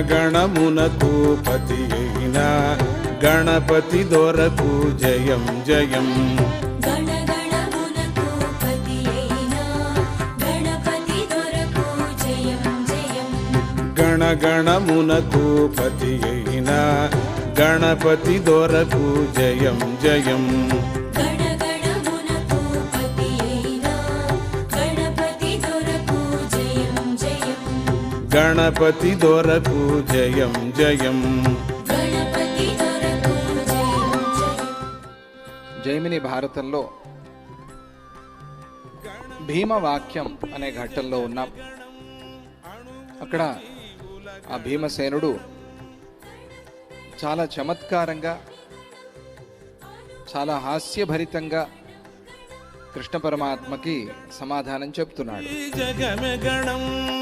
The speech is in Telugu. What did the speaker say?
గణగణమునకు పతి అయిన గణపతి దొరకు జయం జయం. గణగణమునకు పతి అయినా గణపతి దొరకు జయం జయం. గణపతి దొరకు జయం జయం. జైమిని భారతంలో భీమవాక్యం అనే ఘట్టంలో ఉన్నాం. అక్కడ ఆ భీమసేనుడు చాలా చమత్కారంగా చాలా హాస్యభరితంగా కృష్ణ పరమాత్మకి సమాధానం చెప్తున్నాడు. జగమే గణం